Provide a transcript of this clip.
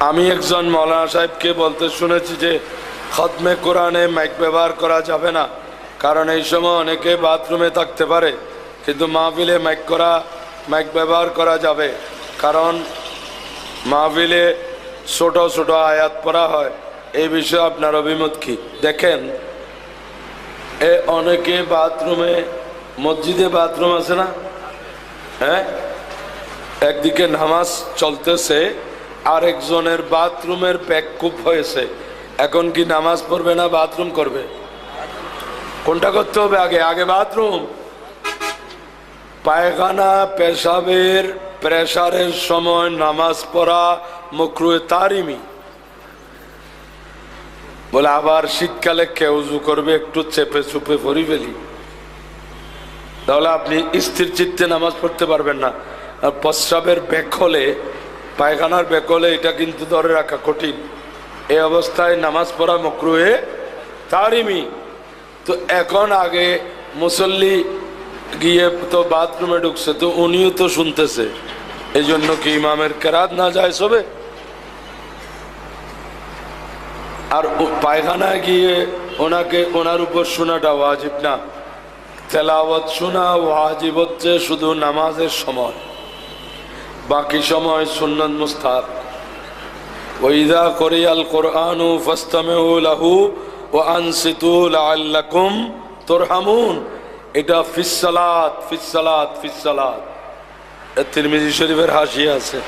আমি একজন মৌলানা সাহেবকে বলতে শুনেছি যে খতমে কোরআনে মাইক ব্যবহার করা যাবে না। কারণ এই সময় অনেকে বাথরুমে থাকতে পারে, কিন্তু মাহফিলে মাইক করা, মাইক ব্যবহার করা যাবে। কারণ মাহফিলে ছোট ছোট আয়াত পড়া হয়। এই বিষয়ে আপনার অভিমত কি? দেখেন, এ অনেকে বাথরুমে, মসজিদে বাথরুম আছে না? হ্যাঁ? একদিকে নামাজ চলতেছে আরেকজনের বাথরুমের ব্যাককুপ হয়েছে। এখন কি নামাজ পড়বে না বাথরুম করবে? কোনটা করতে হবে আগে? আগে বাথরুম? পায়খানা, পেশাবের, প্রেসারের সময় নামাজ পড়া, মকরুয়ে তারিমি। বলে আবার শীতকালে কেউজু করবে? একটু চেপে চুপে পরি ফেলি। তাহলে আপনি স্থির চিত্তে নামাজ পড়তে পারবেন না। আর প্রস্রাবের ব্যাক হলে পায়খানার ব্যাক হলে এটা কিন্তু ধরে রাখা কঠিন। এই অবস্থায় নামাজ পড়া মকরুহে তারিমি। তো এখন আগে মুসল্লি গিয়ে তো বাথরুমে ঢুকছে, তো উনিও তো শুনতেছে। এই জন্য কি ইমামের কেরাত না যায় সবে? আর পায়খানায় গিয়ে ওনাকে, ওনার উপর শোনাটা ওয়াজিব না। তেলাওয়াত শোনা ওয়াজিব হচ্ছে শুধু নামাজের সময়। বাকি সময় সুন্নত মুস্তাব ওইদা করিয়াল কোরআনু ফাস্তামেউ লাহু ও আনসিতুল আল্লাকুম তোর হামুন এটা ফিসালাত ফিসালাত ফিসালাত তিরমিজি শরীফের হাসি আছে।